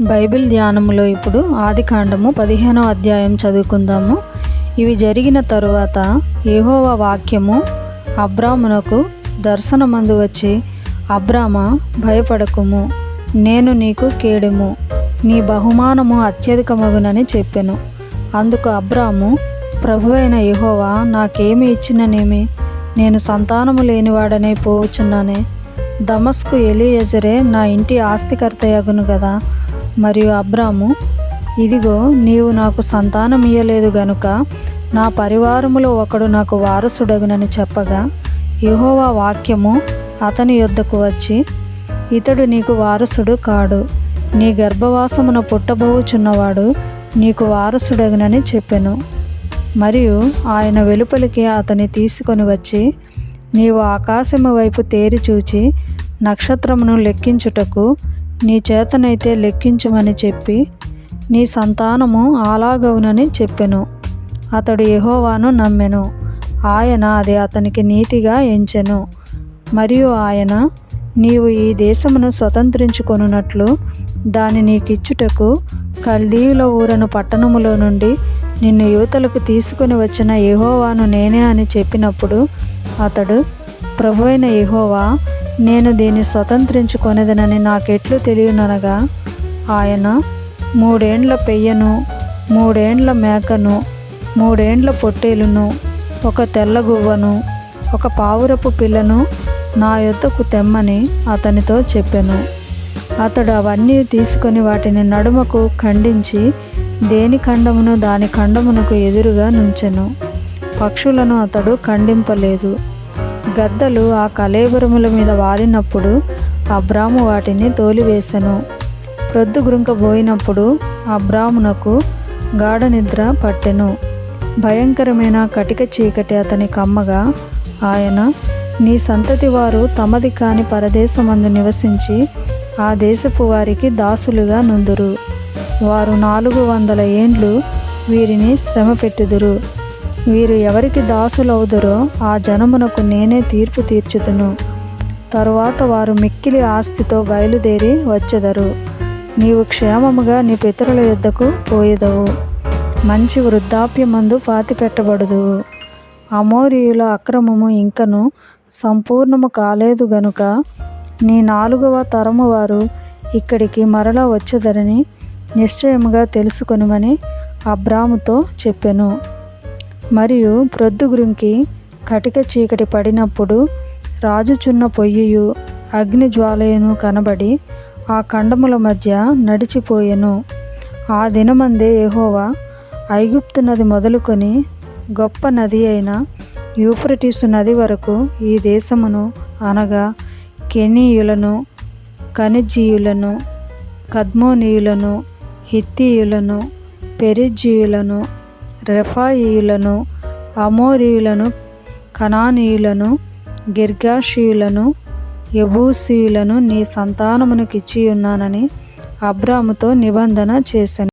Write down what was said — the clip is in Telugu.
బైబిల్ ధ్యానములో ఇప్పుడు ఆది కాండము పదిహేనో అధ్యాయం చదువుకుందాము. ఇవి జరిగిన తరువాత ఏహోవ వాక్యము అబ్రామునకు దర్శనమందు వచ్చి అబ్రామ భయపడకుము నేను నీకు కేడెము నీ బహుమానము అత్యధికమగునని చెప్పెను. అందుకు అబ్రాము ప్రభువైన యహోవా నాకేమి ఇచ్చిననేమి? నేను సంతానము లేనివాడనే పోవచ్చున్నానే దమస్కు ఎలియజరే నా ఇంటి ఆస్తికర్తయగును కదా మరియు అబ్రాము ఇదిగో నీవు నాకు సంతానం ఇయ్యలేదు గనుక నా పరివారములో ఒకడు నాకు వారసుడగునని చెప్పగా యహోవా వాక్యము అతని యొద్దకు వచ్చి ఇతడు నీకు వారసుడు కాడు. నీ గర్భవాసమున పుట్టబోచున్నవాడు నీకు వారసుడగునని చెప్పెను. మరియు ఆయన వెలుపలికి అతని తీసుకొని వచ్చి నీవు ఆకాశము వైపు తేరి చూచి నక్షత్రమును లెక్కించుటకు నీ చేతనైతే లెక్కించమని చెప్పి నీ సంతానము అలాగవునని చెప్పెను. అతడు యహోవాను నమ్మెను. ఆయన అది అతనికి నీతిగా ఎంచెను. మరియు ఆయన నీవు ఈ దేశమును స్వతంత్రించుకొనున్నట్లు దాని నీకిచ్చుటకు కల్దీయుల ఊరను పట్టణములో నుండి నిన్ను యువతలకు తీసుకొని వచ్చిన యహోవాను నేనే అని చెప్పినప్పుడు అతడు ప్రభువైన యహోవా నేను దీన్ని స్వతంత్రించుకొనేదనని నాకెట్లు తెలియననగా ఆయన మూడేండ్ల పెయ్యను మూడేండ్ల మేకను మూడేండ్ల పొట్టేలును ఒక తెల్లగువ్వను ఒక పావురపు పిల్లను నా యొద్దకు తెమ్మని అతనితో చెప్పాను. అతడు అవన్నీ తీసుకొని వాటిని నడుమకు ఖండించి దేని ఖండమును దాని ఖండమునకు ఎదురుగా నుంచెను. పక్షులను అతడు ఖండింపలేదు. గద్దలు ఆ కలేబురముల మీద వాలినప్పుడు అబ్రాము వాటిని తోలివేశను ప్రొద్దుగురుంకబోయినప్పుడు అబ్రామునకు గాఢ నిద్ర పట్టెను. భయంకరమైన కటిక చీకటి అతని కమ్మగా ఆయన నీ సంతతి వారు తమది కాని పరదేశమందు నివసించి ఆ దేశపు వారికి దాసులుగా నుందురు. వారు నాలుగు వందల ఏండ్లు వీరిని శ్రమ పెట్టుదురు వీరు ఎవరికి దాసులవుదురో ఆ జనమునకు నేనే తీర్పు తీర్చుదును. తరువాత వారు మిక్కిలి ఆస్తితో బయలుదేరి వచ్చెదరు. నీవు క్షేమముగా నీ పితరుల యుద్ధకు పోయేదవు. మంచి వృద్ధాప్యమందు పాతి పెట్టబడదు అమోరియుల అక్రమము ఇంకను సంపూర్ణము కాలేదు గనుక నీ నాలుగవ తరము వారు ఇక్కడికి మరలా వచ్చేదరని నిశ్చయముగా తెలుసుకొనుమని అబ్రాముతో చెప్పెను. మరియు ప్రొద్దుగురికి కటిక చీకటి పడినప్పుడు రాజుచున్న పొయ్యియు అగ్ని జ్వాలయను కనబడి ఆ ఖండముల మధ్య నడిచిపోయెను. ఆ దినమందే యెహోవా ఐగుప్తు నది మొదలుకొని గొప్ప నది అయిన యూఫ్రటీసు నది వరకు ఈ దేశమును అనగా కెనీయులను ఖనిజీయులను కద్మోనీయులను హిత్తీయులను పెరిజీయులను రెఫాయియులను అమోరీయులను కనానీయులను గిర్గాషీయులను ఎబూసీయులను నీ సంతానమునకిచ్చి ఉన్నానని అబ్రాముతో నిబంధన చేశాను